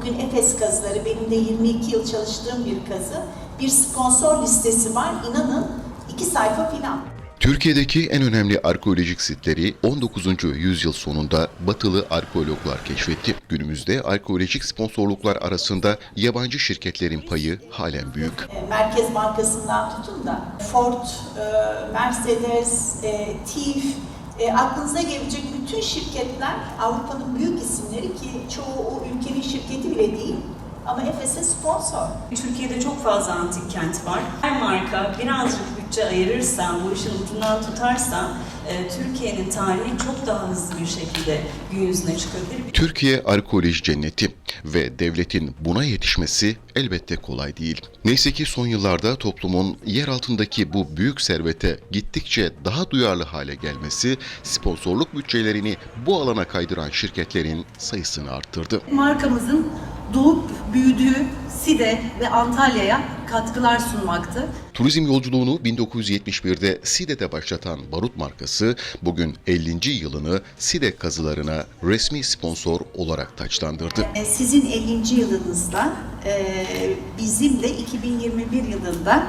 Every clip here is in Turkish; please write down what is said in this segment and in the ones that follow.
Bugün Efes kazıları, benim de 22 yıl çalıştığım bir kazı. Bir sponsor listesi var, inanın iki sayfa filan. Türkiye'deki en önemli arkeolojik sitleri 19. yüzyıl sonunda batılı arkeologlar keşfetti. Günümüzde arkeolojik sponsorluklar arasında yabancı şirketlerin payı halen büyük. E, Merkez Bankası'ndan tutun da Ford, e, Mercedes, e, TİV, e, aklınıza gelecek bütün şirketler Avrupa'nın büyük isimleri ki çoğu o ülkenin şirketi bile değil ama Efes'e sponsor. Türkiye'de çok fazla antik kent var. Her marka birazcık bütçe ayırırsa, bu işin ucundan tutarsa e, Türkiye'nin tarihi çok daha hızlı bir şekilde gün yüzüne çıkabilir. Türkiye arkeoloji cenneti ve devletin buna yetişmesi elbette kolay değil. Neyse ki son yıllarda toplumun yer altındaki bu büyük servete gittikçe daha duyarlı hale gelmesi sponsorluk bütçelerini bu alana kaydıran şirketlerin sayısını arttırdı. markamızın doğup büyüdüğü Side ve Antalya'ya katkılar sunmaktı. Turizm yolculuğunu 1971'de Side'de başlatan Barut markası bugün 50. yılını Side kazılarına resmi sponsor olarak taçlandırdı. E, Sizin 50. yılınızda e, bizim de 2021 yılında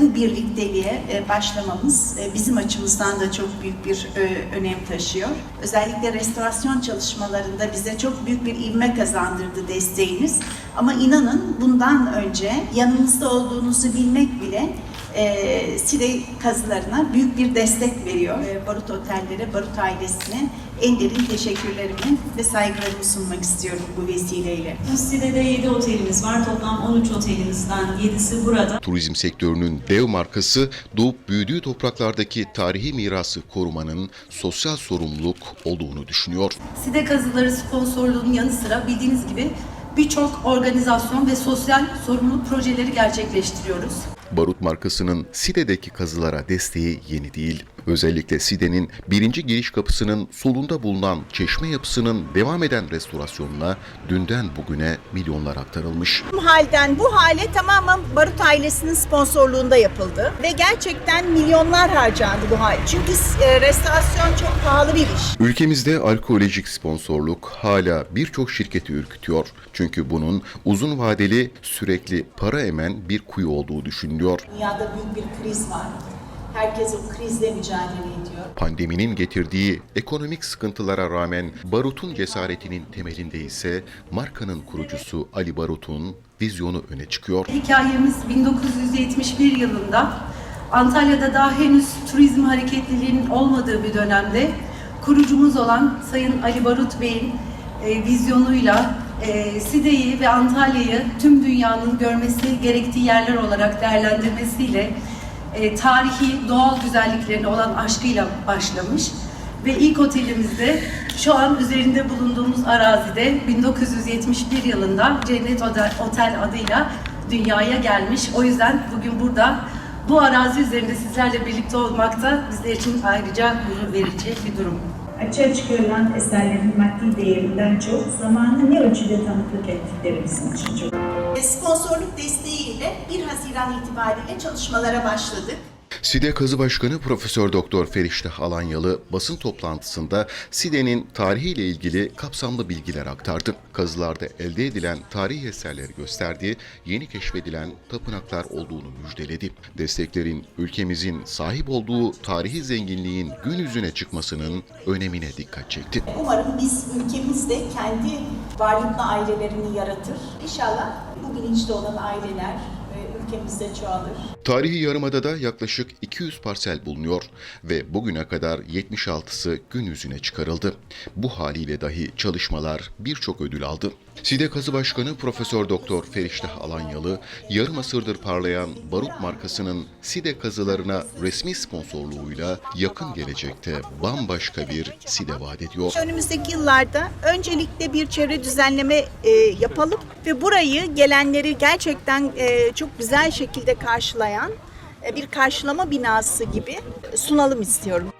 bu birlikteliğe e, başlamamız e, bizim açımızdan da çok büyük bir e, önem taşıyor. Özellikle restorasyon çalışmalarında bize çok büyük bir ivme kazandırdı desteğiniz. Ama inanın bundan önce yanımızda olduğunuzu bilmek bile e, Side kazılarına büyük bir destek veriyor. E, Barut Oteller'e, Barut ailesine en derin teşekkürlerimi ve saygılarımı sunmak istiyorum bu vesileyle. Side'de 7 otelimiz var. Toplam 13 otelimizden 7'si burada. Turizm sektörünün dev markası doğup büyüdüğü topraklardaki tarihi mirası korumanın sosyal sorumluluk olduğunu düşünüyor. Side kazıları sponsorluğunun yanı sıra bildiğiniz gibi birçok organizasyon ve sosyal sorumluluk projeleri gerçekleştiriyoruz. Barut markasının Side'deki kazılara desteği yeni değil. Özellikle Side'nin birinci giriş kapısının solunda bulunan çeşme yapısının devam eden restorasyonuna dünden bugüne milyonlar aktarılmış. Bu halden bu hale tamamen Barut ailesinin sponsorluğunda yapıldı. Ve gerçekten milyonlar harcandı bu hal. Çünkü e, restorasyon çok pahalı bir iş. Ülkemizde arkeolojik sponsorluk hala birçok şirketi ürkütüyor. Çünkü bunun uzun vadeli sürekli para emen bir kuyu olduğu düşünülüyor. Dünyada büyük bir kriz var. Herkes o krizle mücadele ediyor. Pandeminin getirdiği ekonomik sıkıntılara rağmen Barut'un cesaretinin temelinde ise markanın kurucusu Ali Barut'un vizyonu öne çıkıyor. Hikayemiz 1971 yılında Antalya'da daha henüz turizm hareketliliğinin olmadığı bir dönemde kurucumuz olan Sayın Ali Barut Bey'in e, vizyonuyla e, Side'yi ve Antalya'yı tüm dünyanın görmesi gerektiği yerler olarak değerlendirmesiyle e, tarihi doğal güzelliklerine olan aşkıyla başlamış ve ilk otelimizde şu an üzerinde bulunduğumuz arazide 1971 yılında Cennet Otel, adıyla dünyaya gelmiş. O yüzden bugün burada bu arazi üzerinde sizlerle birlikte olmak da bizler için ayrıca gurur verici bir durum. Açığa çıkarılan eserlerin maddi değerinden çok zamanı ne ölçüde tanıklık ettikleri bizim için çok Sponsorluk desteğiyle 1 Haziran itibariyle çalışmalara başladık. SİDE Kazı Başkanı Profesör Doktor Feriştah Alanyalı basın toplantısında SİDE'nin tarihiyle ilgili kapsamlı bilgiler aktardı. Kazılarda elde edilen tarihi eserleri gösterdi, yeni keşfedilen tapınaklar olduğunu müjdeledi. Desteklerin ülkemizin sahip olduğu tarihi zenginliğin gün yüzüne çıkmasının önemine dikkat çekti. Umarım biz ülkemizde kendi varlıklı ailelerini yaratır. İnşallah bu bilinçte olan aileler ülkemizde çoğalır. Tarihi Yarımada'da yaklaşık 200 parsel bulunuyor ve bugüne kadar 76'sı gün yüzüne çıkarıldı. Bu haliyle dahi çalışmalar birçok ödül aldı. SİDE Kazı Başkanı Profesör Doktor Feriştah Alanyalı, yarım asırdır parlayan Barut markasının SİDE kazılarına resmi sponsorluğuyla yakın gelecekte bambaşka bir SİDE vaat ediyor. Önümüzdeki yıllarda öncelikle bir çevre düzenleme e, yapalım ve burayı gelenleri gerçekten e, çok güzel şekilde karşılayan e, bir karşılama binası gibi sunalım istiyorum.